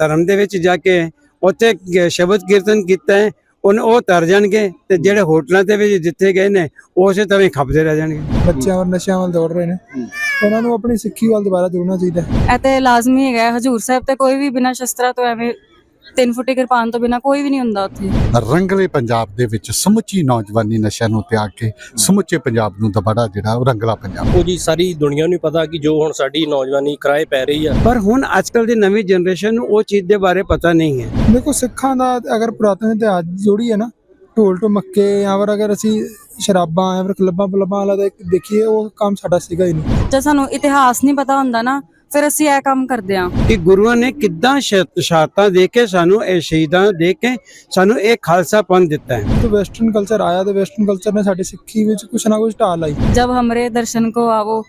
ਧਰਮ ਦੇ ਵਿੱਚ ਜਾ ਕੇ ਉੱਥੇ ਸ਼ਬਦ ਕੀਰਤਨ ਕੀਤਾ ਹੈ ਉਹਨ ਉਹ ਤਰ ਜਾਣਗੇ ਤੇ ਜਿਹੜੇ ਹੋਟਲਾਂ ਦੇ ਵਿੱਚ ਜਿੱਥੇ ਗਏ ਨੇ ਉਸੇ ਤਰ੍ਹਾਂ ਹੀ ਖਪਦੇ ਰਹਿ ਜਾਣਗੇ। ਬੱਚਿਆਂ ਵੱਲ ਨਸ਼ਿਆਂ ਵੱਲ ਦੌੜ ਰਹੇ ਨੇ। ਉਹਨਾਂ ਨੂੰ ਆਪਣੀ ਸਿੱਖੀ ਵੱਲ ਦੁਬਾਰਾ ਜੁੜਨਾ ਚਾਹੀਦਾ ਹੈ। ਇਹ ਤੇ ਲਾਜ਼ਮੀ ਹੈਗਾ ਹੈ। ਹਜੂਰ ਸਾਹਿਬ ਤੇ ਕੋਈ ਵੀ ਬਿਨਾਂ ਸ਼ਸਤਰਾਂ ਤੋਂ ਐਵੇਂ ਤਿੰਨ ਫੁੱਟੀ ਕਿਰਪਾਨ ਤੋਂ ਬਿਨਾਂ ਕੋਈ ਵੀ ਨਹੀਂ ਹੁੰਦਾ ਉੱਥੇ। ਰੰਗਲੇ ਪੰਜਾਬ ਦੇ ਵਿੱਚ ਸਮੁੱਚੀ ਨੌਜਵਾਨੀ ਨਸ਼ਿਆਂ ਨੂੰ ਤਿਆਗ ਕੇ ਸਮੁੱਚੇ ਪੰਜਾਬ ਨੂੰ ਦੁਬਾਰਾ ਜਿਹੜਾ ਉਹ ਰੰਗਲਾ ਪੰਜਾਬ। ਉਹ ਜੀ ਸਾਰੀ ਦੁਨੀਆ ਨੂੰ ਹੀ ਪਤਾ ਕਿ ਜੋ ਹੁਣ ਸਾਡੀ ਨੌਜਵਾਨੀ ਕਿਰਾਏ ਪੈ ਰਹੀ ਆ। ਪਰ ਹੁਣ ਅੱਜਕੱਲ ਦੀ ਨਵੀਂ ਜਨਰੇਸ਼ਨ ਨੂੰ ਉਹ ਚੀਜ਼ ਦੇ ਬਾਰੇ ਪਤਾ ਨਹੀਂ ਹੈ। ਦੇਖੋ ਸਿੱਖਾਂ ਦਾ ਅਗਰ ਪੁਰਾਤਨ ਇਤਿਹਾਸ ਜੋੜੀਏ ਨਾ ਢੋਲ ਢਮੱਕੇ ਜਾਂ ਫਿਰ ਅਗਰ ਅਸੀਂ ਸ਼ਰਾਬਾਂ ਜਾਂ ਫਿਰ ਕਲੱਬਾਂ ਪਲੱਬਾਂ ਵਾਲਾ ਦੇਖੀਏ ਉਹ ਕੰਮ ਸਾਡਾ ਸੀਗਾ ਹੀ ਨਹੀਂ। ਜੇ ਸਾਨੂੰ ਇਤਿਹਾਸ ਨਹੀਂ ਪਤਾ ਹੁੰਦਾ ਨਾ ਫਿਰ ਅਸੀਂ ਇਹ ਕੰਮ ਕਰਦੇ ਹਾਂ। ਕਿ ਗੁਰੂਆਂ ਨੇ ਕਿੱਦਾਂ ਸ਼ਹਾਦਤਾਂ ਦੇ ਕੇ ਸਾਨੂੰ ਇਹ ਸ਼ਹੀਦਾਂ ਦੇ ਕੇ ਸਾਨੂੰ ਇਹ ਖਾਲਸਾ ਪੰਥ ਦਿੱਤਾ ਹੈ? ਤੇ ਵੈਸਟਰਨ ਕਲਚਰ ਆਇਆ ਤੇ ਵੈਸਟਰਨ ਕਲਚਰ ਨੇ ਸਾਡੀ ਸਿੱਖੀ ਵਿੱਚ ਕੁਛ ਨਾ ਕੁਛ ਢਾਲ ਲਾਈ। ਜਬ ਹਮਰੇ ਦਰਸ਼ਨ ਕੋ ਆਵੋ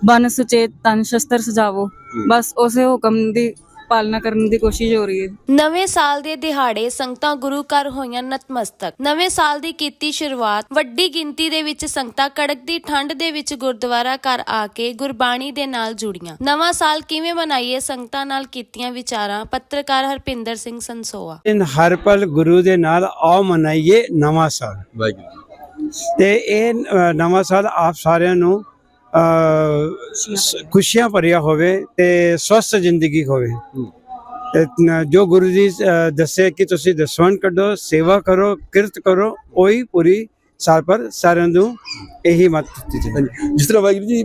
ਬਨ ਸੁਚੇਤ ਤਨ ਸ਼ਸਤਰ ਸਜਾਵੋ। ਬਸ ਉਸੇ ਹੁਕਮ ਦੀ ਪਾਲਣਾ ਕਰਨ ਦੀ ਕੋਸ਼ਿਸ਼ ਹੋ ਰਹੀ ਹੈ। ਨਵੇਂ ਸਾਲ ਦੇ ਦਿਹਾੜੇ ਸੰਗਤਾਂ ਗੁਰੂ ਘਰ ਹੋਈਆਂ ਨਤਮਸਤਕ। ਨਵੇਂ ਸਾਲ ਦੀ ਕੀਤੀ ਸ਼ੁਰੂਆਤ ਵੱਡੀ ਗਿਣਤੀ ਦੇ ਵਿੱਚ ਸੰਗਤਾਂ ਕੜਕਦੀ ਠੰਡ ਦੇ ਵਿੱਚ ਗੁਰਦੁਆਰਾ ਘਰ ਆ ਕੇ ਗੁਰਬਾਣੀ ਦੇ ਨਾਲ ਜੁੜੀਆਂ। ਨਵਾਂ ਸਾਲ ਕਿਵੇਂ ਮਨਾਈਏ ਸੰਗਤਾਂ ਨਾਲ ਕੀਤੀਆਂ ਵਿਚਾਰਾਂ? ਪੱਤਰਕਾਰ ਹਰਪਿੰਦਰ ਸਿੰਘ ਸੰਸੋਆ। ਇਨ ਹਰ ਪਲ ਗੁਰੂ ਦੇ ਨਾਲ ਆਓ ਮਨਾਈਏ ਨਵਾਂ ਸਾਲ। ਵਾਹਿਗੁਰੂ ਤੇ ਇਹ ਨਵਾਂ ਸਾਲ ਆਪ ਸਾਰਿਆਂ ਨੂੰ ਖੁਸ਼ੀਆਂ ਭਰਿਆ ਹੋਵੇ ਤੇ ਸਵਸਥ ਜ਼ਿੰਦਗੀ ਹੋਵੇ। ਜੋ ਗੁਰੂ ਜੀ ਦੱਸੇ ਕਿ ਤੁਸੀਂ ਦਸਵੰਦ ਕੱਢੋ ਸੇਵਾ ਕਰੋ ਕਿਰਤ ਕਰੋ ਉਹੀ ਪੂਰੀ ਸਾਲ ਪਰ ਸਾਰਿਆਂ ਨੂੰ ਇਹੀ ਮਤ ਦਿੱਤੀ। ਜਿਸ ਤਰ੍ਹਾਂ ਵਾਹਿਗੁਰੂ ਜੀ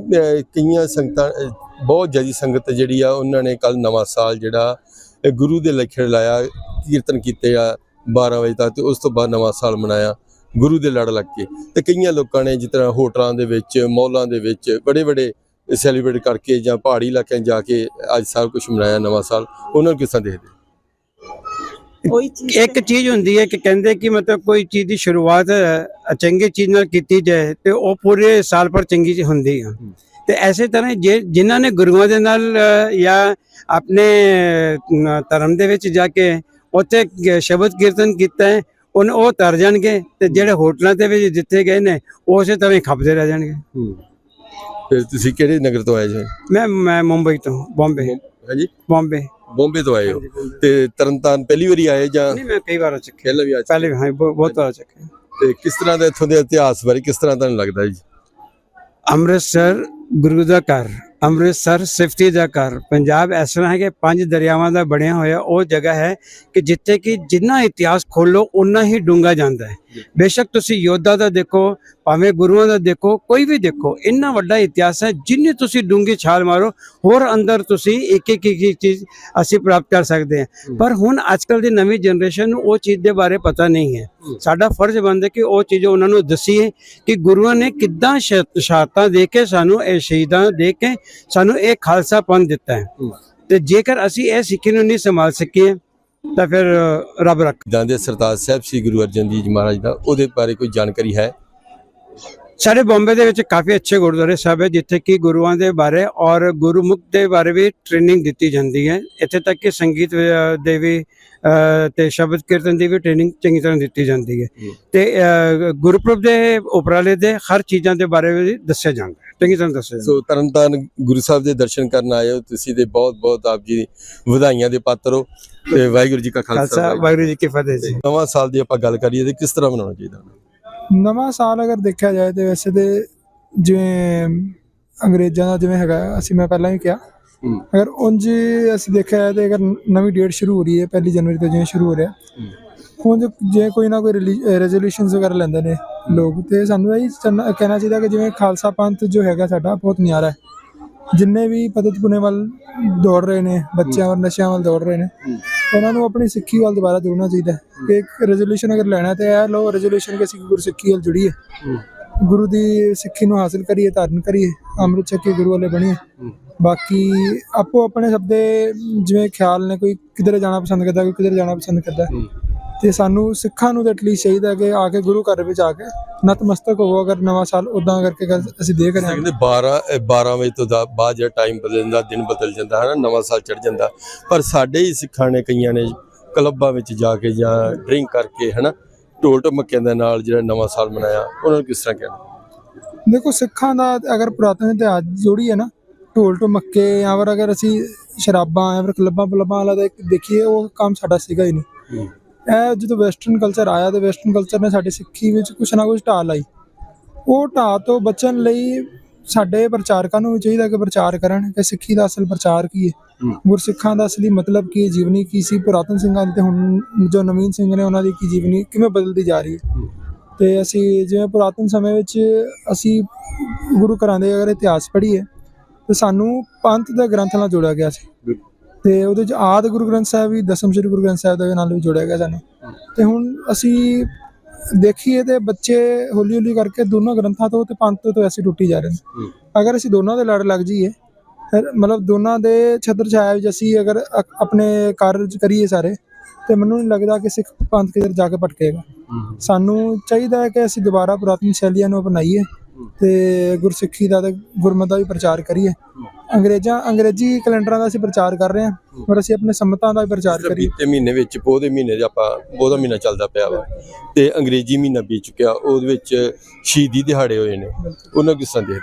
ਕਈਆਂ ਸੰਗਤਾਂ ਬਹੁਤ ਜਿਆਦੀ ਸੰਗਤ ਜਿਹੜੀ ਆ ਉਹਨਾਂ ਨੇ ਕੱਲ ਨਵਾਂ ਸਾਲ ਜਿਹੜਾ ਗੁਰੂ ਦੇ ਲਖੜ ਲਾਇਆ ਕੀਰਤਨ ਕੀਤੇ ਆ 12 ਵਜੇ ਤੱਕ ਤੇ ਉਸ ਤੋਂ ਬਾਅਦ ਨਵਾਂ ਸਾਲ ਮਨਾਇਆ। ਗੁਰੂ ਦੇ ਲੜ ਲੱਗ ਕੇ ਤੇ ਕਈਆਂ ਲੋਕਾਂ ਨੇ ਜਿਸ ਤਰ੍ਹਾਂ ਹੋਟਲਾਂ ਦੇ ਵਿੱਚ ਮੌਲਾਂ ਦੇ ਵਿੱਚ ਬੜੇ ਬੜੇ ਸੈਲੀਬ੍ਰੇਟ ਕਰਕੇ ਜਾਂ ਪਹਾੜੀ ਇਲਾਕਿਆਂ ਜਾ ਕੇ ਅੱਜ ਸਭ ਕੁਝ ਮਨਾਇਆ ਨਵਾਂ ਸਾਲ ਉਹਨਾਂ ਨੂੰ ਕਿਸ ਦੇਖਦੇ? ਇੱਕ ਚੀਜ਼ ਹੁੰਦੀ ਹੈ ਕਿ ਕਹਿੰਦੇ ਕਿ ਮਤਲਬ ਕੋਈ ਚੀਜ਼ ਦੀ ਸ਼ੁਰੂਆਤ ਚੰਗੀ ਚੀਜ਼ ਨਾਲ ਕੀਤੀ ਜਾਏ ਤੇ ਉਹ ਪੂਰੇ ਸਾਲ ਪਰ ਚੰਗੀ ਚੀਜ਼ ਹੁੰਦੀ ਹੈ। ਤੇ ਐਸੇ ਤਰ੍ਹਾਂ ਜੇ ਜਿਨ੍ਹਾਂ ਨੇ ਗੁਰੂਆਂ ਦੇ ਨਾਲ ਜਾਂ ਆਪਣੇ ਧਰਮ ਦੇ ਵਿੱਚ ਜਾ ਕੇ ਉੱਥੇ ਸ਼ਬਦ ਕੀਰਤਨ ਕੀਤਾ ਹੈ ਉਹਨ ਉਹ ਤਰ ਜਾਣਗੇ ਤੇ ਜਿਹੜੇ ਹੋਟਲਾਂ ਦੇ ਵਿੱਚ ਜਿੱਥੇ ਗਏ ਨੇ ਉਹ ਉਸੇ ਤਰ੍ਹਾਂ ਹੀ ਖਪਦੇ ਰਹਿ ਜਾਣਗੇ। ਫਿਰ ਤੁਸੀਂ ਕਿਹੜੇ ਨਗਰ ਤੋਂ ਆਏ ਜੀ ਮੈਂ ਮੈਂ ਮੁੰਬਈ ਤੋਂ ਬੰਬੇ। ਹਾਂਜੀ? ਬੰਬੇ। ਬੰਬੇ ਤੋਂ ਆਏ ਹੋ। ਤੇ ਤਰਨਤਾਰਨ ਪਹਿਲੀ ਵਾਰੀ ਆਏ ਜਾਂ ਨਹੀਂ ਮੈਂ ਕਈ ਵਾਰ ਆ ਚੁੱਕਿਆ। ਪਹਿਲਾਂ ਵੀ ਆ ਚੁੱਕੇ? ਪਹਿਲੇ ਹਾਂ ਬਹੁਤ ਵਾਰ ਆ ਚੁੱਕਿਆ। ਤੇ ਕਿਸ ਤਰ੍ਹਾਂ ਦਾ ਇੱਥੋਂ ਦੇ ਇਤਿਹਾਸ ਬਾਰੇ ਕਿਸ ਤਰ੍ਹਾਂ ਤੁਹਾਨੂੰ ਲੱਗਦਾ ਜੀ? ਅੰਮ੍ਰਿਤਸਰ ਗੁਰੂ ਦਾ ਘਰ। ਅੰਮ੍ਰਿਤਸਰ ਸਿਫਤੀ ਦਾ ਘਰ। ਪੰਜਾਬ ਇਸ ਤਰ੍ਹਾਂ ਹੈ ਕਿ ਪੰਜ ਦਰਿਆਵਾਂ ਦਾ ਬਣਿਆ ਹੋਇਆ ਉਹ ਜਗ੍ਹਾ ਹੈ ਕਿ ਜਿੱਥੇ ਕਿ ਜਿੰਨਾ ਇਤਿਹਾਸ ਖੋਲੋ ਉਨਾ ਹੀ ਡੂੰਘਾ ਜਾਂਦਾ ਹੈ। ਬੇਸ਼ੱਕ ਤੁਸੀਂ ਯੋਧਾ ਦਾ ਦੇਖੋ ਭਾਵੇਂ ਗੁਰੂਆਂ ਦਾ ਦੇਖੋ ਕੋਈ ਵੀ ਦੇਖੋ ਇੰਨਾ ਵੱਡਾ ਇਤਿਹਾਸ ਹੈ ਜਿੰਨੀ ਤੁਸੀਂ ਡੂੰਘੀ ਛਾਲ ਮਾਰੋ ਹੋਰ ਅੰਦਰ ਤੁਸੀਂ ਇੱਕ ਇੱਕ ਇੱਕ ਚੀਜ਼ ਅਸੀਂ ਪ੍ਰਾਪਤ ਕਰ ਸਕਦੇ ਹਾਂ। ਪਰ ਹੁਣ ਅੱਜਕੱਲ ਦੀ ਨਵੀਂ ਜਨਰੇਸ਼ਨ ਨੂੰ ਉਹ ਚੀਜ਼ ਦੇ ਬਾਰੇ ਪਤਾ ਨਹੀਂ ਹੈ। ਸਾਡਾ ਫਰਜ਼ ਬਣਦਾ ਕਿ ਉਹ ਚੀਜ਼ ਉਹਨਾਂ ਨੂੰ ਦਸੀਏ ਕਿ ਗੁਰੂਆਂ ਨੇ ਕਿੱਦਾਂ ਸ਼ਹਾਦਤਾਂ ਦੇ ਕੇ ਸਾਨੂੰ ਇਹ ਸ਼ਹੀਦਾਂ ਦੇ ਕੇ ਸਾਨੂੰ ਇਹ ਖਾਲਸਾ ਪੰਥ ਦਿੱਤਾ ਹੈ। ਤੇ ਜੇਕਰ ਅਸੀਂ ਇਹ ਸਿੱਖੀ ਨੂੰ ਨਹੀਂ ਸੰਭਾਲ ਸਕੀਏ ਤਾਂ ਫਿਰ ਰੱਬ ਰੱਖ। ਜਿੱਦਾਂ ਦੇ ਸਰਤਾਜ ਸਾਹਿਬ ਸ੍ਰੀ ਗੁਰੂ ਅਰਜਨ ਦੇਵ ਜੀ ਮਹਾਰਾਜ ਦਾ ਉਹਦੇ ਬਾਰੇ ਕੋਈ ਜਾਣਕਾਰੀ ਹੈ? ਸਾਡੇ ਬੰਬੇ ਦੇ ਵਿੱਚ ਕਾਫੀ ਅੱਛੇ ਗੁਰਦੁਆਰੇ ਸਾਹਿਬ ਹੈ ਜਿੱਥੇ ਕਿ ਗੁਰੂਆਂ ਦੇ ਬਾਰੇ ਔਰ ਗੁਰਮੁਖ ਦੇ ਬਾਰੇ ਵੀ ਟ੍ਰੇਨਿੰਗ ਦਿੱਤੀ ਜਾਂਦੀ ਹੈ। ਇੱਥੇ ਤੱਕ ਕਿ ਸੰਗੀਤ ਦੇ ਵੀ ਤੇ ਸ਼ਬਦ ਕੀਰਤਨ ਦੀ ਵੀ ਟ੍ਰੇਨਿੰਗ ਚੰਗੀ ਤਰ੍ਹਾਂ ਦਿੱਤੀ ਜਾਂਦੀ ਹੈ। ਤੇ ਅ, ਗੁਰਪੁਰਬ ਦੇ ਉਪਰਾਲੇ ਦੇ ਹਰ ਚੀਜ਼ਾਂ ਦੇ ਬਾਰੇ ਵੀ ਦੱਸਿਆ ਜਾਂਦਾ ਹੈ। ਚੰਗੀ ਤਰ੍ਹਾਂ ਦੱਸਿਆ। ਸੋ ਤਰਨਤਾਰਨ ਗੁਰੂ ਸਾਹਿਬ ਦੇ ਦਰਸ਼ਨ ਕਰਨ ਆਏ ਹੋ ਤੁਸੀਂ ਦੇ ਬਹੁਤ ਬਹੁਤ ਆਪ ਜੀ ਵਧਾਈਆਂ ਦੇ ਪਾਤਰ ਹੋ। ਤੇ ਵਾਹਿਗੁਰੂ ਜੀ ਕਾ ਖਾਲਸਾ ਵਾਹਿਗੁਰੂ ਜੀ ਕੀ ਫਤਿਹ ਜੀ। ਨਵਾਂ ਸਾਲ ਦੀ ਆਪਾਂ ਗੱਲ ਕਰੀਏ ਤੇ ਕਿਸ ਤਰ੍ਹਾਂ ਮਨਾਉਣਾ ਚਾਹੀਦਾ? ਨਵਾਂ ਸਾਲ ਅਗਰ ਦੇਖਿਆ ਜਾਏ ਤੇ ਵੈਸੇ ਤੇ ਜਿਵੇਂ ਅੰਗਰੇਜ਼ਾਂ ਦਾ ਜਿਵੇਂ ਹੈਗਾ ਅਸੀਂ ਮੈਂ ਪਹਿਲਾਂ ਹੀ ਕਿਹਾ। ਅਗਰ ਉਂਝ ਅਸੀਂ ਦੇਖਿਆ ਜਾਏ ਤੇ ਅਗਰ ਨਵੀਂ ਡੇਟ ਸ਼ੁਰੂ ਹੋ ਰਹੀ ਹੈ ਪਹਿਲੀ ਜਨਵਰੀ ਤੋਂ ਜਿਵੇਂ ਸ਼ੁਰੂ ਹੋ ਰਿਹਾ ਉਂਝ ਜੇ ਕੋਈ ਨਾ ਕੋਈ ਰੈਜ਼ੋਲੂਸ਼ਨਸ ਵਗੈਰਾ ਲੈਂਦੇ ਨੇ ਲੋਕ ਤੇ ਸਾਨੂੰ ਇਹ ਕਹਿਣਾ ਚਾਹੀਦਾ ਕਿ ਜਿਵੇਂ ਖਾਲਸਾ ਪੰਥ ਜੋ ਹੈਗਾ ਸਾਡਾ ਬਹੁਤ ਨਿਆਰਾ ਹੈ। ਜਿੰਨੇ ਵੀ ਪਤਿਤ ਪੁਨੇ ਵੱਲ ਦੌੜ ਰਹੇ ਨੇ ਬੱਚਿਆਂ ਵੱਲ ਨਸ਼ਿਆਂ ਵੱਲ ਦੌੜ ਰਹੇ ਨੇ ਉਹਨਾਂ ਨੂੰ ਆਪਣੀ ਸਿੱਖੀ ਵੱਲ ਦੁਬਾਰਾ ਜੁੜਨਾ ਚਾਹੀਦਾ ਹੈ। ਕਿ ਇੱਕ ਰੈਜ਼ੋਲੂਸ਼ਨ ਅਗਰ ਲੈਣਾ ਤੇ ਇਹ ਲੋ ਰੈਜ਼ੋਲੂਸ਼ਨ ਕਿ ਅਸੀਂ ਗੁਰੂ ਸਿੱਖੀ ਵੱਲ ਜੁੜੀਏ। ਗੁਰੂ ਦੀ ਸਿੱਖੀ ਨੂੰ ਹਾਸਲ ਕਰੀਏ ਧਾਰਨ ਕਰੀਏ ਅੰਮ੍ਰਿਤ ਛਕੇ ਗੁਰੂ ਵਾਲੇ ਬਣੀਏ। ਬਾਕੀ ਆਪੋ ਆਪਣੇ ਸਭ ਦੇ ਜਿਵੇਂ ਖਿਆਲ ਨੇ ਕੋਈ ਕਿਧਰ ਜਾਣਾ ਪਸੰਦ ਕਰਦਾ ਕੋਈ ਕਿਧਰ ਜਾਣਾ ਪਸੰਦ ਕਰਦਾ। ਤੇ ਸਾਨੂੰ ਸਿੱਖਾਂ ਨੂੰ ਤਾਂ ਐਟਲੀਸਟ ਚਾਹੀਦਾ ਕਿ ਆ ਕੇ ਗੁਰੂ ਘਰ ਵਿੱਚ ਆ ਕੇ ਨਤਮਸਤਕ ਹੋਵੋ ਅਗਰ ਨਵਾਂ ਸਾਲ ਉਦਾਂ ਕਰਕੇ ਅਸੀਂ ਦੇਖ ਰਹੇ ਹਾਂ। ਕਹਿੰਦੇ 12 ਅਹ 12 ਵਜੇ ਤੋਂ ਬਾਅਦ ਜਿਹੜਾ ਟਾਈਮ ਬਦਲ ਜਾਂਦਾ ਦਿਨ ਬਦਲ ਜਾਂਦਾ ਹੈ ਨਾ ਨਵਾਂ ਸਾਲ ਚੜ ਜਾਂਦਾ। ਪਰ ਸਾਡੇ ਹੀ ਸਿੱਖਾਂ ਨੇ ਕਈਆਂ ਨੇ ਕਲੱਬਾਂ ਵਿੱਚ ਜਾ ਕੇ ਜਾਂ ਡਰਿੰਕ ਕਰਕੇ ਹਨਾ ਢੋਲ ਢਮੱਕਿਆਂ ਦੇ ਨਾਲ ਜਿਹੜਾ ਨਵਾਂ ਸਾਲ ਮਨਾਇਆ ਉਹਨਾਂ ਨੂੰ ਕਿਸ ਤਰ੍ਹਾਂ ਕਹਿਣਾ? ਦੇਖੋ ਸਿੱਖਾਂ ਦਾ ਅਗਰ ਪੁਰਾਤਨ ਇਤਿਹਾਸ ਜੋੜੀਏ ਨਾ ਢੋਲ ਢਮੱਕੇ ਜਾਂ ਫਿਰ ਅਗਰ ਅਸੀਂ ਸ਼ਰਾਬਾਂ ਜਾਂ ਫਿਰ ਕਲੱਬਾਂ ਕਲੱਬਾਂ ਵਾਲਾ ਦਾ ਦੇਖੀਏ ਉਹ ਕੰਮ ਸਾਡਾ ਸੀਗਾ ਹੀ ਨਹੀਂ। ਇਹ ਜਦੋਂ ਵੈਸਟਰਨ ਕਲਚਰ ਆਇਆ ਤੇ ਵੈਸਟਰਨ ਕਲਚਰ ਨੇ ਸਾਡੀ ਸਿੱਖੀ ਵਿੱਚ ਕੁਛ ਨਾ ਕੁਛ ਢਾਹ ਲਾਈ। ਉਹ ਢਾਹ ਤੋਂ ਬਚਣ ਲਈ ਸਾਡੇ ਪ੍ਰਚਾਰਕਾਂ ਨੂੰ ਵੀ ਚਾਹੀਦਾ ਕਿ ਪ੍ਰਚਾਰ ਕਰਨ ਕਿ ਸਿੱਖੀ ਦਾ ਅਸਲ ਪ੍ਰਚਾਰ ਕੀ ਹੈ। ਗੁਰਸਿੱਖਾਂ ਦਾ ਅਸਲੀ ਮਤਲਬ ਕੀ ਹੈ ਜੀਵਨੀ ਕੀ ਸੀ ਪੁਰਾਤਨ ਸਿੰਘਾਂ ਦੀ ਤੇ ਹੁਣ ਜੋ ਨਵੀਨ ਸਿੰਘ ਨੇ ਉਹਨਾਂ ਦੀ ਕੀ ਜੀਵਨੀ ਕਿਵੇਂ ਬਦਲਦੀ ਜਾ ਰਹੀ ਹੈ। ਤੇ ਅਸੀਂ ਜਿਵੇਂ ਪੁਰਾਤਨ ਸਮੇਂ ਵਿੱਚ ਅਸੀਂ ਗੁਰੂ ਘਰਾਂ ਦੇ ਅਗਰ ਇਤਿਹਾਸ ਪੜ੍ਹੀਏ ਤੇ ਸਾਨੂੰ ਪੰਥ ਦੇ ਗ੍ਰੰਥ ਨਾਲ ਜੋੜਿਆ ਗਿਆ ਸੀ। ਤੇ ਉਹਦੇ ਚ ਆਦ ਗੁਰੂ ਗ੍ਰੰਥ ਸਾਹਿਬ ਵੀ ਦਸਮ ਸ੍ਰੀ ਗੁਰੂ ਗ੍ਰੰਥ ਸਾਹਿਬ ਦੇ ਨਾਲ ਵੀ ਜੋੜਿਆ ਗਿਆ ਸਾਨੂੰ। ਤੇ ਹੁਣ ਅਸੀਂ ਦੇਖੀਏ ਤੇ ਬੱਚੇ ਹੌਲੀ ਹੌਲੀ ਕਰਕੇ ਦੋਨੋਂ ਗ੍ਰੰਥਾਂ ਤੋਂ ਤੇ ਪੰਥ ਤੋਂ ਅਸੀਂ ਟੁੱਟੀ ਜਾ ਰਹੇ ਨੇ ਅਗਰ ਅਸੀਂ ਦੋਨਾਂ ਦੇ ਲੜ ਲੱਗ ਜਾਈਏ ਫਿਰ ਮਤਲਬ ਦੋਨਾਂ ਦੇ ਛਤਰ ਛਾਇਆ ਵਿੱਚ ਅਸੀਂ ਅਗਰ ਆਪਣੇ ਕਾਰਜ ਕਰੀਏ ਸਾਰੇ ਤੇ ਮੈਨੂੰ ਨਹੀਂ ਲੱਗਦਾ ਕਿ ਸਿੱਖ ਪੰਥ ਕਿਧਰ ਜਾ ਕੇ ਭਟਕੇਗਾ। ਸਾਨੂੰ ਚਾਹੀਦਾ ਹੈ ਕਿ ਅਸੀਂ ਦੁਬਾਰਾ ਪੁਰਾਤਨ ਸ਼ੈਲੀਆਂ ਨੂੰ ਅਪਣਾਈਏ। ਤੇ ਗੁਰਸਿੱਖੀ ਦਾ ਤੇ ਗੁਰਮਤਿ ਦਾ ਵੀ ਪ੍ਰਚਾਰ ਕਰੀਏ। ਅੰਗਰੇਜ਼ਾਂ ਅੰਗਰੇਜ਼ੀ ਕੈਲੰਡਰਾਂ ਦਾ ਅਸੀਂ ਪ੍ਰਚਾਰ ਕਰ ਰਹੇ ਹਾਂ ਪਰ ਅਸੀਂ ਆਪਣੇ ਸੰਮਤਾਂ ਦਾ ਵੀ ਪ੍ਰਚਾਰ ਕਰੀਏ। ਬੀਤੇ ਮਹੀਨੇ ਵਿੱਚ ਪੋਹ ਦੇ ਮਹੀਨੇ 'ਚ ਆਪਾਂ ਪੋਹ ਦਾ ਮਹੀਨਾ ਚੱਲਦਾ ਪਿਆ ਵਾ। ਤੇ ਅੰਗਰੇਜ਼ੀ ਮਹੀਨਾ ਬੀਤ ਚੁੱਕਿਆ ਉਹਦੇ ਵਿੱਚ ਸ਼ਹੀਦੀ ਦਿਹਾੜੇ ਹੋਏ ਨੇ। ਉਹਨਾਂ ਕਿਸ ਦੇਖਦੇ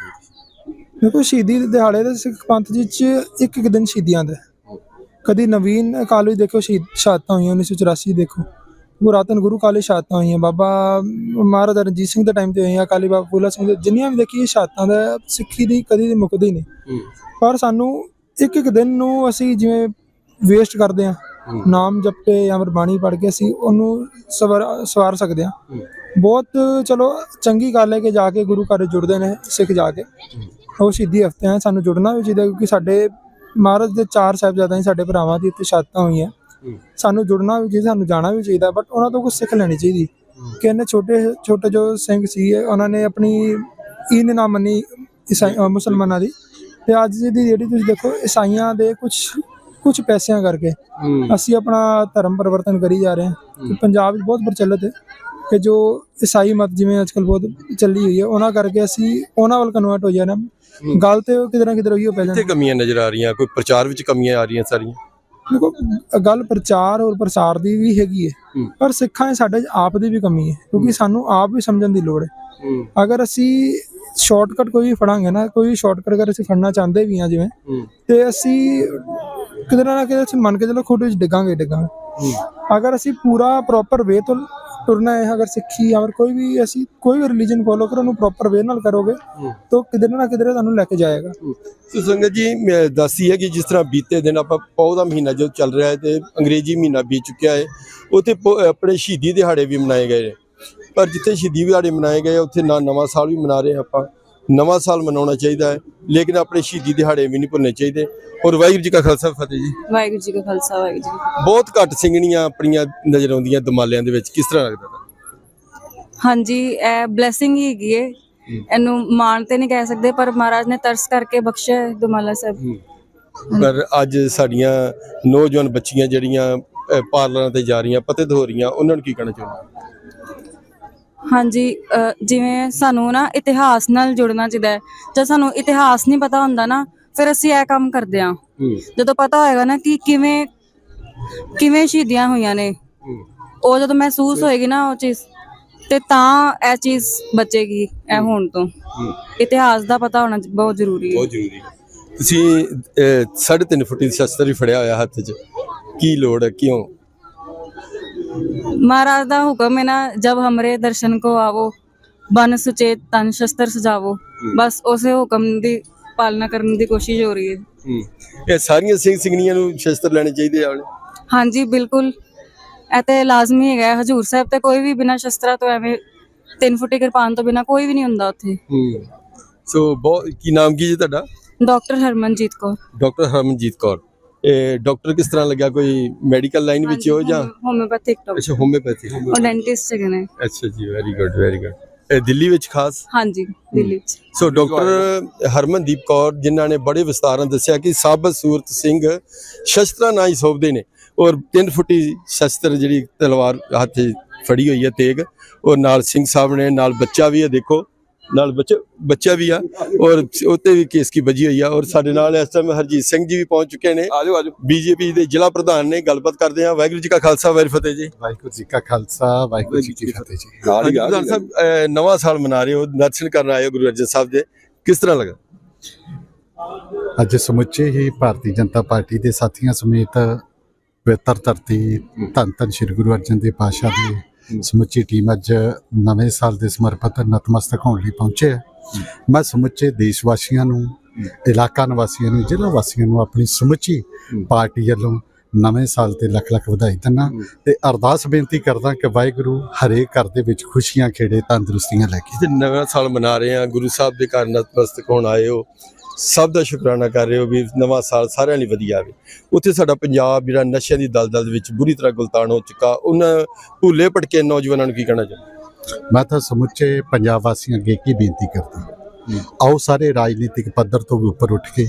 ਦੇਖੋ ਸ਼ਹੀਦੀ ਦੇ ਦਿਹਾੜੇ ਦੇ ਸਿੱਖ ਪੰਥ ਜੀ ਚ ਇੱਕ ਇੱਕ ਦਿਨ ਸ਼ਹੀਦੀਆਂ ਦਾ। ਕਦੀ ਨਵੀਨ ਕਾਲ ਵਿੱਚ ਦੇਖੋ ਸ਼ਹੀਦ ਸ਼ਹਾਦਤਾਂ ਹੋਈਆਂ 1984 ਦੇਖੋ। ਪੁਰਾਤਨ ਗੁਰੂ ਕਾਲੇ ਸ਼ਹਾਦਤਾਂ ਹੋਈਆਂ ਬਾਬਾ ਮਹਾਰਾਜਾ ਰਣਜੀਤ ਸਿੰਘ ਦੇ ਟਾਈਮ ਤੇ ਹੋਈਆਂ ਅਕਾਲੀ ਬਾਬਾ ਫੂਲਾ ਸਿੰਘ ਦੇ। ਜਿੰਨੀਆਂ ਵੀ ਦੇਖੀਏ ਸ਼ਹਾਦਤਾਂ ਦਾ ਸਿੱਖੀ ਦੀ ਕਦੀ ਦੀ ਮੁੱਕਦੀ ਨਹੀਂ। ਪਰ ਸਾਨੂੰ ਇੱਕ ਇੱਕ ਦਿਨ ਨੂੰ ਅਸੀਂ ਜਿਵੇਂ ਵੇਸਟ ਕਰਦੇ ਹਾਂ ਨਾਮ ਜਪੇ ਜਾਂ ਬਾਣੀ ਪੜ੍ਹ ਕੇ ਅਸੀਂ ਉਹਨੂੰ ਸਵਾਰ ਸਵਾਰ ਸਕਦੇ ਹਾਂ। ਬਹੁਤ ਚਲੋ ਚੰਗੀ ਗੱਲ ਹੈ ਕਿ ਜਾ ਕੇ ਗੁਰੂ ਘਰ ਜੁੜਦੇ ਨੇ ਸਿੱਖ ਜਾ ਕੇ। ਉਹ ਸ਼ਹੀਦੀ ਹਫ਼ਤੇ ਆ ਸਾਨੂੰ ਜੁੜਨਾ ਵੀ ਚਾਹੀਦਾ ਕਿਉਂਕਿ ਸਾਡੇ ਮਹਾਰਾਜ ਦੇ ਚਾਰ ਸਾਹਿਬਜ਼ਾਦਿਆਂ ਸਾਡੇ ਭਰਾਵਾਂ ਦੀ ਇੱਥੇ ਸ਼ਹਾਦਤਾਂ ਹੋਈਆਂ। ਸਾਨੂੰ ਜੁੜਨਾ ਵੀ ਚਾਹੀਦਾ ਸਾਨੂੰ ਜਾਣਾ ਵੀ ਚਾਹੀਦਾ ਬਟ ਉਹਨਾਂ ਤੋਂ ਕੁਝ ਸਿੱਖ ਲੈਣੀ ਚਾਹੀਦੀ। ਕਿ ਇਹਨੇ ਛੋਟੇ ਛੋਟੇ ਜੋ ਸਿੰਘ ਸੀ ਉਹਨਾਂ ਨੇ ਆਪਣੀ ਈਨ ਨਾ ਮੰਨੀ ਅਹ ਮੁਸਲਮਾਨਾਂ ਦੀ। ਤੇ ਅੱਜ ਦੀ ਜਿਹੜੀ ਤੁਸੀਂ ਦੇਖੋ ਈਸਾਈਆਂ ਦੇ ਕੁਝ ਕੁਝ ਪੈਸਿਆਂ ਕਰਕੇ ਅਸੀਂ ਆਪਣਾ ਧਰਮ ਪਰਿਵਰਤਨ ਕਰੀ ਜਾ ਰਹੇ ਹਾਂ। ਤੇ ਪੰਜਾਬ ਵਿੱਚ ਬਹੁਤ ਪ੍ਰਚਲਿਤ ਹੈ ਕਿ ਜੋ ਈਸਾਈ ਮਤ ਜਿਵੇਂ ਅੱਜਕੱਲ ਬਹੁਤ ਚੱਲੀ ਹੋਈ ਹੈ ਉਹਨਾਂ ਕਰਕੇ ਅਸੀਂ ਉਹਨਾਂ ਵੱਲ ਕਨਵਰਟ ਹੋ ਜਾਣਾ ਗੱਲ ਤੇ ਕਿਧਰ ਨਾ ਕਿਧਰ ਉਹੀ ਪੈ ਕਿੱਥੇ ਜਾਂਦੀ ਕਮੀਆਂ ਨਜ਼ਰ ਆ ਰਹੀਆਂ? ਕੋਈ ਪ੍ਰਚਾਰ ਵਿੱਚ ਕਮੀਆਂ ਆ ਰਹੀਆਂ ਸਾਰੀਆਂ? ਗੱਲ ਪ੍ਰਚਾਰ ਔਰ ਪ੍ਰਸਾਰ ਦੀ ਵੀ ਹੈਗੀ ਹੈ। ਪਰ ਸਿੱਖਾਂ ਸਾਡੇ ਆਪ ਦੀ ਵੀ ਕਮੀ ਹੈ ਕਿਉਂਕਿ ਸਾਨੂੰ ਆਪ ਵੀ ਸਮਝਣ ਦੀ ਲੋੜ ਹੈ। ਅਗਰ ਅਸੀਂ ਸ਼ਾਰਟਕਟ ਕੋਈ ਵੀ ਫੜਾਂਗੇ ਨਾ ਕੋਈ ਸ਼ਾਰਟਕਟ ਅਗਰ ਅਸੀਂ ਫੜਨਾ ਚਾਹੁੰਦੇ ਵੀ ਹਾਂ ਜਿਵੇਂ ਤੇ ਅਸੀਂ ਕਿਤੇ ਨਾ ਕਿਤੇ ਅਸੀਂ ਮੰਨ ਕੇ ਚਲੋ ਖੋਟੇ ਵਿੱਚ ਡਿੱਗਾਂਗੇ ਡਿੱਗਾਂਗੇ। ਅਗਰ ਅਸੀਂ ਪੂਰਾ ਪ੍ਰੋਪਰ ਵੇ ਤੋਂ ਤੁਰਨਾ ਹੈ ਅਗਰ ਸਿੱਖੀ ਜਾਂ ਕੋਈ ਵੀ ਅਸੀਂ ਕੋਈ ਵੀ ਰਿਲੀਜਨ ਫੋਲੋ ਕਰੋ ਉਹਨੂੰ ਪ੍ਰੋਪਰ ਵੇ ਨਾਲ ਕਰੋਗੇ ਤਾਂ ਕਿਤੇ ਨਾ ਕਿਤੇ ਤੁਹਾਨੂੰ ਲੈ ਕੇ ਜਾਏਗਾ। ਸੋ ਸੰਗਤ ਜੀ ਮੈਂ ਦੱਸੀ ਹੈ ਕਿ ਜਿਸ ਤਰ੍ਹਾਂ ਬੀਤੇ ਦਿਨ ਆਪਾਂ ਪੌ ਦਾ ਮਹੀਨਾ ਜੋ ਚੱਲ ਰਿਹਾ ਹੈ ਤੇ ਅੰਗਰੇਜ਼ੀ ਮਹੀਨਾ ਬੀਤ ਚੁੱਕਿਆ ਹੈ ਉੱਥੇ ਆਪਣੇ ਸ਼ਹੀਦੀ ਦਿਹਾੜੇ ਵੀ ਮਨਾਏ ਗਏ ਪਰ ਜਿੱਥੇ ਸ਼ਹੀਦੀ ਦਿਹਾੜੇ ਮਨਾਏ ਗਏ ਉੱਥੇ ਨਾ ਨਵਾਂ ਸਾਲ ਵੀ ਮਨਾ ਰਹੇ ਆਪਾਂ। ਨਵਾਂ ਸਾਲ ਮਨਾਉਣਾ ਚਾਹੀਦਾ ਹੈ ਲੇਕਿਨ ਆਪਣੇ ਸ਼ਹੀਦੀ ਦਿਹਾੜੇ ਵੀ ਨਹੀਂ ਭੁੱਲਣੇ ਚਾਹੀਦੇ। ਔਰ ਵਾਹਿਗੁਰੂ ਜੀ ਕਾ ਖਾਲਸਾ ਫਤਿਹ ਜੀ। ਵਾਹਿਗੁਰੂ ਜੀ ਕਾ ਖਾਲਸਾ ਵਾਹਿਗੁਰੂ ਜੀ। ਬਹੁਤ ਘੱਟ ਸਿੰਘਣੀਆਂ ਆਪਣੀਆਂ ਨਜ਼ਰ ਆਉਂਦੀਆਂ ਦਮਾਲਿਆਂ ਦੇ ਵਿੱਚ ਕਿਸ ਤਰ੍ਹਾਂ ਲੱਗਦਾ? ਹਾਂਜੀ ਇਹ ਬਲੇਸਿੰਗ ਹੀ ਹੈਗੀ ਏ। ਇਹਨੂੰ ਮਾਣ ਤੇ ਨਹੀਂ ਕਹਿ ਸਕਦੇ ਪਰ ਮਹਾਰਾਜ ਨੇ ਤਰਸ ਕਰਕੇ ਬਖਸ਼ਿਆ ਹੈ ਦੁਮਾਲਾ ਸਾਹਿਬ। ਪਰ ਅੱਜ ਸਾਡੀਆਂ ਨੌਜਵਾਨ ਬੱਚੀਆਂ ਜਿਹੜੀਆਂ ਪਾਰਲਰਾਂ ਤੇ ਜਾ ਰਹੀਆਂ ਪਤਿਤ ਹੋ ਰਹੀਆਂ ਉਹਨਾਂ ਨੂੰ ਕੀ ਕਹਿਣਾ ਚਾਹੁੰਦੇ ਹਾਂਜੀ ਜਿਵੇਂ ਸਾਨੂੰ ਨਾ ਇਤਿਹਾਸ ਨਾਲ ਜੁੜਨਾ ਚਾਹੀਦਾ ਹੈ ਜਦ ਸਾਨੂੰ ਇਤਿਹਾਸ ਨਹੀਂ ਪਤਾ ਹੁੰਦਾ ਨਾ ਫਿਰ ਅਸੀਂ ਇਹ ਕੰਮ ਕਰਦੇ ਹਾਂ। ਜਦੋਂ ਪਤਾ ਹੋਏਗਾ ਨਾ ਕਿ ਕਿਵੇਂ ਕਿਵੇਂ ਸ਼ਹੀਦੀਆਂ ਹੋਈਆਂ ਨੇ ਉਹ ਜਦੋਂ ਮਹਿਸੂਸ ਹੋਏਗੀ ਨਾ ਉਹ ਚੀਜ਼ ਤੇ ਤਾਂ ਇਹ ਚੀਜ਼ ਬਚੇਗੀ ਇਹ ਹੋਣ ਤੋਂ। ਇਤਿਹਾਸ ਦਾ ਪਤਾ ਹੋਣਾ ਬਹੁਤ ਜ਼ਰੂਰੀ ਹੈ। ਬਹੁਤ ਜ਼ਰੂਰੀ ਤੁਸੀਂ ਅਹ, ਸਾਢੇ ਤਿੰਨ ਫੁੱਟੀ ਦੀ ਸ਼ਸਤਰ ਹੀ ਫੜਿਆ ਹੋਇਆ ਹੱਥ 'ਚ। ਕੀ ਲੋੜ ਹੈ? ਕਿਉਂ? ਮਹਾਰਾਜ ਦਾ ਹੁਕਮ ਹੈ ਨਾ ਜਬ ਹਮਰੇ ਦਰਸ਼ਨ ਕੋ ਆਵੋ ਬਨ ਸੁਚੇਤ ਤਨ ਸ਼ਸਤਰ ਸਜਾਵੋ। ਬਸ ਉਸੇ ਹੁਕਮ ਦੀ ਪਾਲਣਾ ਕਰਨ ਦੀ ਕੋਸ਼ਿਸ਼ ਹੋ ਰਹੀ ਹੈ। ਇਹ ਸਾਰੀਆਂ ਸਿੰਘ ਸਿੰਘਣੀਆਂ ਨੂੰ ਸ਼ਸਤਰ ਲੈਣੇ ਚਾਹੀਦੇ ਆ ਹਾਂਜੀ ਬਿਲਕੁਲ। ਇਹ ਤੇ ਲਾਜ਼ਮੀ ਹੈਗਾ ਹਜੂਰ ਸਾਹਿਬ ਤੇ ਕੋਈ ਵੀ ਬਿਨਾਂ ਸ਼ਸਤਰਾਂ ਤੋਂ ਐਵੇਂ ਤਿੰਨ ਫੁੱਟੀ ਕਿਰਪਾਨ ਤੋਂ ਬਿਨਾਂ ਕੋਈ ਵੀ ਨਹੀਂ ਹੁੰਦਾ ਉੱਥੇ। ਸੋ ਬਹੁਤ ਕੀ ਨਾਮ ਕੀ ਜੀ ਤੁਹਾਡਾ? ਡਾਕਟਰ ਹਰਮਨਜੀਤ ਕੌਰ। ਡਾਕਟਰ ਹਰਮਨਜੀਤ ਕੌਰ। ਇਹ ਡਾਕਟਰ ਕਿਸ ਤਰ੍ਹਾਂ ਲੱਗਿਆ? ਕੋਈ ਮੈਡੀਕਲ ਲਾਈਨ ਵਿੱਚ ਹੋ ਜਾਂ? Homeopathic doctor. ਅੱਛਾ ਹੋਮਿਓਪੈਥੀ ਉਹ ਡੈਂਟਿਸਟ ਹੈਗੇ ਨੇ। ਅੱਛਾ ਜੀ ਵੈਰੀ ਗੁੱਡ ਵੈਰੀ ਗੁੱਡ ਇਹ ਦਿੱਲੀ ਵਿੱਚ ਖਾਸ? ਹਾਂਜੀ ਦਿੱਲੀ ਚ ਸੋ ਡਾਕਟਰ ਹਰਮਨਦੀਪ ਕੌਰ ਜਿਨ੍ਹਾਂ ਨੇ ਬੜੇ ਵਿਸਤਾਰਾਂ ਦੱਸਿਆ ਕਿ ਸਾਬਤ ਸੂਰਤ ਸਿੰਘ ਸ਼ਸਤਰਾਂ ਨਾਲ ਹੀ ਸੋਭਦੇ ਨੇ ਔਰ 3 ਫੁੱਟੀ ਸ਼ਸਤਰ ਜਿਹੜੀ ਤਲਵਾਰ ਹੱਥ ਫੜੀ ਹੋਈ ਹੈ ਤੇਗ। ਔਰ ਨਾਲ ਸਿੰਘ ਸਾਹਿਬ ਨੇ ਨਾਲ ਬੱਚਾ ਵੀ ਹੈ ਦੇਖੋ। ਨਾਲ ਬੱਚਾ ਬੱਚਾ ਵੀ ਆ ਔਰ ਉੱਤੇ ਵੀ ਕੇਸ ਕੀ ਵੱਜੀ ਹੋਈ ਆ ਔਰ ਸਾਡੇ ਨਾਲ ਇਸ ਟਾਈਮ ਹਰਜੀਤ ਸਿੰਘ ਜੀ ਵੀ ਪਹੁੰਚ ਚੁੱਕੇ ਨੇ। ਆਜੋ ਆਜੋ। ਬੀਜੇਪੀ ਦੇ ਜ਼ਿਲ੍ਹਾ ਪ੍ਰਧਾਨ ਨੇ ਗੱਲਬਾਤ ਕਰਦੇ ਆ ਵਾਹਿਗੁਰੂ ਜੀ ਕਾ ਖਾਲਸਾ ਵਾਹਿਗੁਰੂ ਫਤਿਹ ਜੀ। ਵਾਹਿਗੁਰੂ ਜੀ ਕਾ ਖਾਲਸਾ ਵਾਹਿਗੁਰੂ ਜੀ ਕੀ ਫਤਿਹ ਜੀ। ਪ੍ਰਧਾਨ ਸਾਹਿਬ ਨਵਾਂ ਸਾਲ ਮਨਾ ਰਹੇ ਹੋ ਦਰਸ਼ਨ ਕਰਨ ਆਏ ਹੋ ਗੁਰੂ ਅਰਜਨ ਸਾਹਿਬ ਦੇ। ਕਿਸ ਤਰ੍ਹਾਂ ਲੱਗਾ? ਅੱਜ ਸਮੁੱਚੇ ਹੀ ਭਾਰਤੀ ਜਨਤਾ ਪਾਰਟੀ ਦੇ ਸਾਥੀਆਂ ਸਮੇਤ ਪਵਿੱਤਰ ਧਰਤੀ ਧੰਨ ਧੰਨ ਸ੍ਰੀ ਗੁਰੂ ਅਰਜਨ ਦੇਵ ਪਾਤਸ਼ਾਹ ਦੀ ਸਮੁੱਚੀ ਟੀਮ ਅੱਜ ਨਵੇਂ ਸਾਲ ਦੇ ਸਮਰਪਿਤ ਨਤਮਸਤਕ ਹੋਣ ਲਈ ਪਹੁੰਚੇ ਹੈ। ਮੈਂ ਸਮੁੱਚੇ ਦੇਸ਼ ਵਾਸੀਆਂ ਨੂੰ ਇਲਾਕਾ ਨਿਵਾਸੀਆਂ ਨੂੰ ਜ਼ਿਲ੍ਹਾ ਵਾਸੀਆਂ ਨੂੰ ਆਪਣੀ ਸਮੁੱਚੀ ਪਾਰਟੀ ਵੱਲੋਂ ਨਵੇਂ ਸਾਲ ਤੇ ਲੱਖ ਲੱਖ ਵਧਾਈ ਦਿੰਦਾ ਤੇ ਅਰਦਾਸ ਬੇਨਤੀ ਕਰਦਾ ਕਿ ਵਾਹਿਗੁਰੂ ਹਰੇਕ ਘਰ ਦੇ ਵਿੱਚ ਖੁਸ਼ੀਆਂ ਖੇੜੇ ਤੰਦਰੁਸਤੀਆਂ ਲੈ ਕੇ ਨਵਾਂ ਸਾਲ ਮਨਾ ਰਹੇ ਆ ਗੁਰੂ ਸਾਹਿਬ ਦੇ ਘਰ ਨਤਮਸਤਕ ਹੋਣ ਆਏ ਹੋ। ਸਭ ਦਾ ਸ਼ੁਕਰਾਨਾ ਕਰ ਰਹੇ ਹੋ ਵੀ ਨਵਾਂ ਸਾਲ ਸਾਰਿਆਂ ਲਈ ਵਧੀਆ ਆਵੇ। ਉੱਥੇ ਸਾਡਾ ਪੰਜਾਬ ਜਿਹੜਾ ਨਸ਼ਿਆਂ ਦੀ ਦਲਦਲ ਦੇ ਵਿੱਚ ਬੁਰੀ ਤਰ੍ਹਾਂ ਗੁਲਤਾਨ ਹੋ ਚੁੱਕਾ, ਉਹਨਾਂ ਭੁੱਲੇ ਭਟਕੇ ਨੌਜਵਾਨਾਂ ਨੂੰ ਕੀ ਕਹਿਣਾ ਚਾਹੁੰਦਾ ਮੈਂ ਤਾਂ ਸਮੁੱਚੇ ਪੰਜਾਬ ਵਾਸੀਆਂ ਅੱਗੇ ਕੀ ਬੇਨਤੀ ਕਰਦਾ? ਆਓ ਸਾਰੇ ਰਾਜਨੀਤਿਕ ਪੱਧਰ ਤੋਂ ਵੀ ਉੱਪਰ ਉੱਠ ਕੇ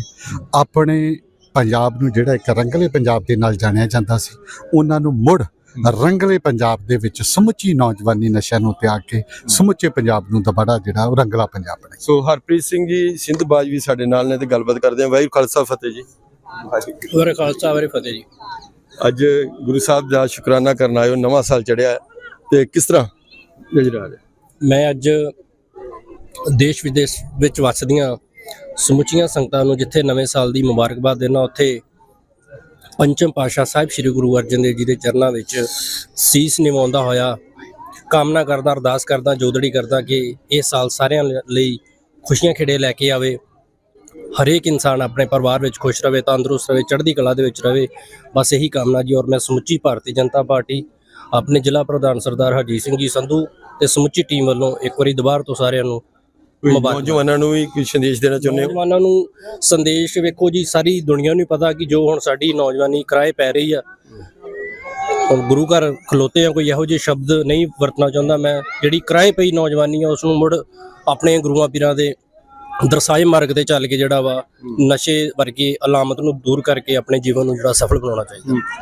ਆਪਣੇ ਪੰਜਾਬ ਨੂੰ ਜਿਹੜਾ ਇੱਕ ਰੰਗਲੇ ਪੰਜਾਬ ਦੇ ਨਾਲ ਜਾਣਿਆ ਜਾਂਦਾ ਸੀ, ਉਹਨਾਂ ਨੂੰ ਮੁੜ ਰੰਗਲੇ ਪੰਜਾਬ ਦੇ ਵਿੱਚ ਸਮੁੱਚੀ ਨੌਜਵਾਨੀ ਨਸ਼ਿਆਂ ਨੂੰ ਤਿਆਗ ਕੇ ਸਮੁੱਚੇ ਪੰਜਾਬ ਨੂੰ ਦੁਬਾਰਾ ਜਿਹੜਾ ਉਹ ਰੰਗਲਾ ਪੰਜਾਬ ਬਣੇ ਸੋ ਹਰਪ੍ਰੀਤ ਸਿੰਘ ਜੀ ਸਿੰਧਬਾਜ ਵੀ ਸਾਡੇ ਨਾਲ ਨੇ ਤੇ ਗੱਲਬਾਤ ਕਰਦੇ ਆ ਵਾਹਿਗੁਰੂ ਖਾਲਸਾ ਫਤਿਹ ਜੀ। ਵਾਹਿਗੁਰੂ ਖਾਲਸਾ ਵਾਹਿਗੁਰੂ ਫਤਿਹ ਜੀ। ਅੱਜ ਗੁਰੂ ਸਾਹਿਬ ਦਾ ਸ਼ੁਕਰਾਨਾ ਕਰਨ ਹੋ ਨਵਾਂ ਸਾਲ ਚੜਿਆ ਤੇ ਕਿਸ ਤਰ੍ਹਾਂ ਨਜ਼ਰ ਆ ਰਿਹਾ? ਮੈਂ ਅੱਜ ਦੇਸ਼ ਵਿਦੇਸ਼ ਵਿੱਚ ਵੱਸਦੀਆਂ ਸਮੁੱਚੀਆਂ ਸੰਗਤਾਂ ਨੂੰ ਜਿੱਥੇ ਨਵੇਂ ਸਾਲ ਦੀ ਮੁਬਾਰਕਬਾਦ ਦੇਣਾ ਉੱਥੇ ਪੰਚਮ ਪਾਸ਼ਾ ਸਾਹਿਬ ਸ੍ਰੀ ਗੁਰੂ ਅਰਜਨ ਦੇਵ ਜੀ ਦੇ ਚਰਨਾਂ ਵਿੱਚ ਸੀਸ ਨਿਵਾਉਂਦਾ ਹੋਇਆ, ਕਾਮਨਾ ਕਰਦਾ, ਅਰਦਾਸ ਕਰਦਾ ਜੋਦੜੀ ਕਰਦਾ ਕਿ ਇਹ ਸਾਲ ਸਾਰਿਆਂ ਲਈ ਖੁਸ਼ੀਆਂ ਖੇੜੇ ਲੈ ਕੇ ਆਵੇ। ਹਰੇਕ ਇਨਸਾਨ ਆਪਣੇ ਪਰਿਵਾਰ ਵਿੱਚ ਖੁਸ਼ ਰਵੇ, ਤੰਦਰੁਸਤ ਰਵੇ, ਚੜ੍ਹਦੀ ਕਲਾ ਦੇ ਵਿੱਚ ਰਵੇ। ਬਸ ਇਹੀ ਕਾਮਨਾ ਜੀ, ਔਰ ਮੈਂ ਸਮੁੱਚੀ ਭਾਰਤੀ ਜਨਤਾ ਪਾਰਟੀ, ਆਪਣੇ ਜ਼ਿਲ੍ਹਾ ਪ੍ਰਧਾਨ ਸਰਦਾਰ ਹਰਜੀਤ ਸਿੰਘ ਜੀ ਸੰਧੂ ਤੇ ਸਮੁੱਚੀ ਟੀਮ ਵੱਲੋਂ ਇੱਕ ਵਾਰੀ ਦੁਬਾਰਾ ਤੋਂ ਸਾਰਿਆਂ ਨੂੰ ਮੁਬਾਰਕ। ਨੌਜਵਾਨਾਂ ਨੂੰ ਵੀ ਕੋਈ ਸੰਦੇਸ਼ ਦੇਣਾ ਚਾਹੁੰਦੇ ਹੋ? ਨੌਜਵਾਨਾਂ ਨੂੰ ਸੰਦੇਸ਼ ਵੇਖੋ ਜੀ ਸਾਰੀ ਦੁਨੀਆ ਨੂੰ ਪਤਾ ਕਿ ਜੋ ਹੁਣ ਸਾਡੀ ਨੌਜਵਾਨੀ ਕਿਰਾਏ ਪੈ ਰਹੀ ਆ। ਹੁਣ ਗੁਰੂ ਘਰ ਖਲੋਤੇ ਆ ਕੋਈ ਇਹੋ ਜਿਹੇ ਸ਼ਬਦ ਨਹੀਂ ਵਰਤਣਾ ਚਾਹੁੰਦਾ ਮੈਂ। ਜਿਹੜੀ ਕਿਰਾਏ ਪਈ ਨੌਜਵਾਨੀ ਆ ਉਸ ਨੂੰ ਮੁੜ ਆਪਣੇ ਗੁਰੂਆਂ ਪੀਰਾਂ ਦੇ ਦਰਸਾਏ ਮਾਰਗ ਤੇ ਚੱਲ ਕੇ ਜਿਹੜਾ ਵਾ ਨਸ਼ੇ ਵਰਗੀ ਅਲਾਮਤ ਨੂੰ ਦੂਰ ਕਰਕੇ ਆਪਣੇ ਜੀਵਨ ਨੂੰ ਜਿਹੜਾ ਸਫਲ ਬਣਾਉਣਾ ਚਾਹੀਦਾ।